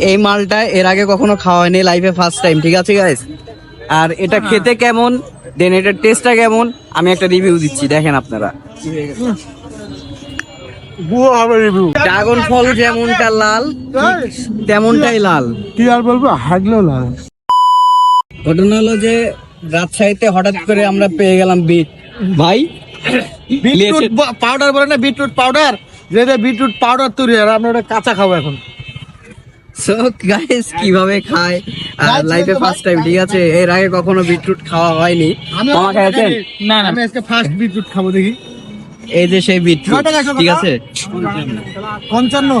এই মালটা এর আগে কখনো খাওয়া হয়নি লাইফে ফার্স্ট টাইম ঠিক আছে গাইস আর এটা খেতে কেমন? দেন এটার টেস্টটা কেমন? আমি একটা রিভিউ দিচ্ছি দেখেন আপনারা। ড্রাগন ফল যেমনটা লাল তেমনটাই লাল। কি আর বলব হাগলেও লাল। ঘটনা হলো যে রাজশাহীতে হঠাৎ করে আমরা পেয়ে গেলাম বিট ভাই বিটরুট পাউডার বলে না বিটরুট পাউডার যেটা বিটরুট পাউডার তৈরি হয় আমরা ওটা কাঁচা খাব এখন। সো গাইস কীভাবে খায়? আর লাইফে ফার্স্ট টাইম ঠিক আছে? এর আগে কখনো বিটরুট খাওয়া হয়নি। মামা খেয়েছেন না না। আমি আজকে ফার্স্ট বিটরুট খাব দেখি। এই যে সেই বিটরুট ঠিক আছে? পঞ্চান্ন।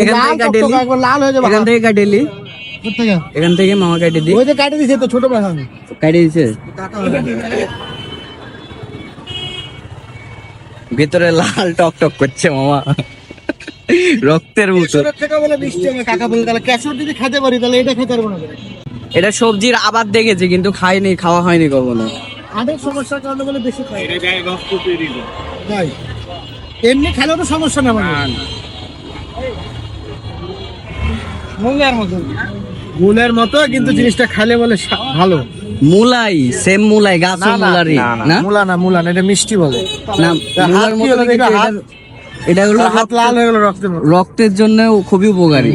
এখান থেকে কাটেলি হয়ে এখান থেকে মামা কাটে দি ওই যে কাটে দিছে তো ছোট বেলা কাটে দিছে? ভিতরে লাল টক টক করছে মামা। রক্তের মতো। ছোট থেকে বলে মিষ্টি আমার কাকা বলে তাহলে ক্যাশর যদি খেতে পারি তাহলে এটা সবজির আবাদ দেখেছি কিন্তু খাইনি খাওয়া হয়নি কখনো। আরেক সমস্যার কারণে বলে বেশি খাই তাই। এমনি খেলেও তো সমস্যা না মানে মুলের মতো। মুলের মতো কিন্তু জিনিসটা খেলে বলে ভালো। মুলাই সেম মুলাই গাছ মুলারি না। মুলা না মুলা না এটা মিষ্টি বলে। না মুলার মতো এটা- হলো হাত লাল হয়ে গেল রক্তের রক্তের জন্য খুবই উপকারী।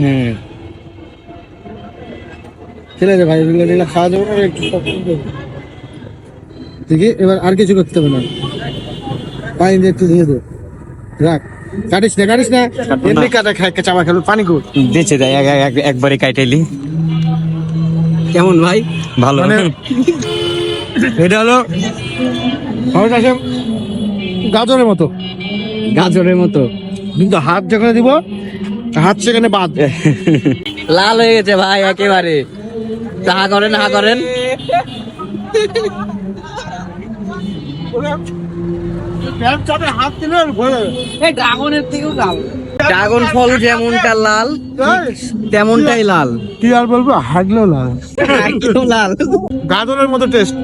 চলে যা ভাই এগুলো এগুলো খাওয়া যাবে না একটু। দেখি এবার আর কিছু করতে হবে না। পানি দিয়ে একটু দিয়ে দে। রাখ। কাটিস না কাটিস না। এমনি কাটা খাই চাবা খেলো পানি কর বেঁচে দেয় একবারে কাইটাইলি কেমন ভাই? ভালো। মানে এটা হলো গাজরের মতো। গাজরের মতো। কিন্তু হাত যেখানে দিব হাত সেখানে বাদ লাল হয়ে গেছে ভাই একেবারে। তা হা করেন হা করেন। হাত দিলে ড্রাগনের থেকেও লাল। ড্রাগন ফল যেমনটা লাল তেমনটাই লাল। কি আর বলব? হাগলেও লাল। লাল। গাজরের মতো টেস্ট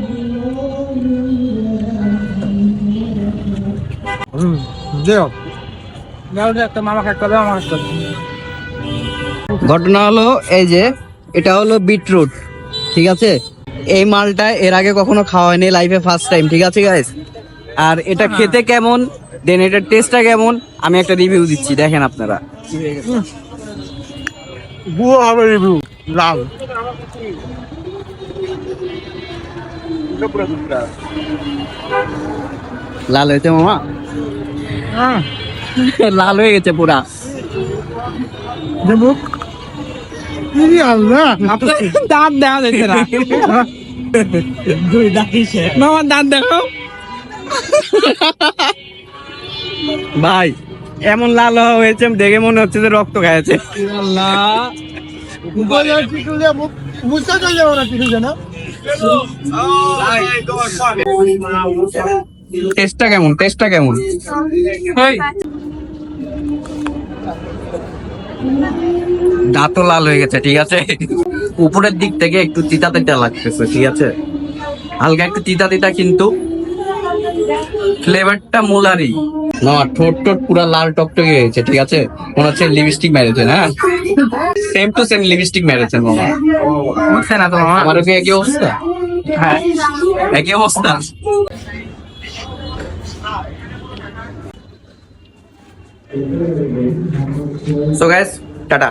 ঘটনা হলো এই যে এটা হলো বিটরুট ঠিক আছে? এই মালটা এর আগে কখনো খাওয়া হয়নি লাইফে ফার্স্ট টাইম ঠিক আছে গাইস আর এটা খেতে কেমন? দেন এটার টেস্টটা কেমন? আমি একটা রিভিউ দিচ্ছি দেখেন আপনারা। রিভিউ লাল। লাল হয়েছে মামা? লাল হয়ে গেছে পুরা। দেবুক দাঁত দেখা যাচ্ছে না। মামার দাঁত দেখো ভাই এমন লাল হওয়া হয়েছে দেখে মনে হচ্ছে যে রক্ত খাইছে। বুঝতে যাব না কিছু যেন টেস্টটা কেমন? টেস্টটা কেমন? দাঁতও লাল হয়ে গেছে ঠিক আছে? উপরের দিক থেকে একটু তিতা তিতা লাগতেছে ঠিক আছে? হালকা একটু তিতা তিতা কিন্তু ফ্লেভারটা মোলারি না ঠোঁট ঠোঁট পুরো লাল টকটকে গেছে ঠিক আছে? মনে হচ্ছে লিপস্টিক মেরেছেন হ্যাঁ সেম টু সেম লিপস্টিক মেরেছেন মামা। বুঝছে না তো মামা? আমারও কি একই অবস্থা? হ্যাঁ। একই অবস্থা? So gas tata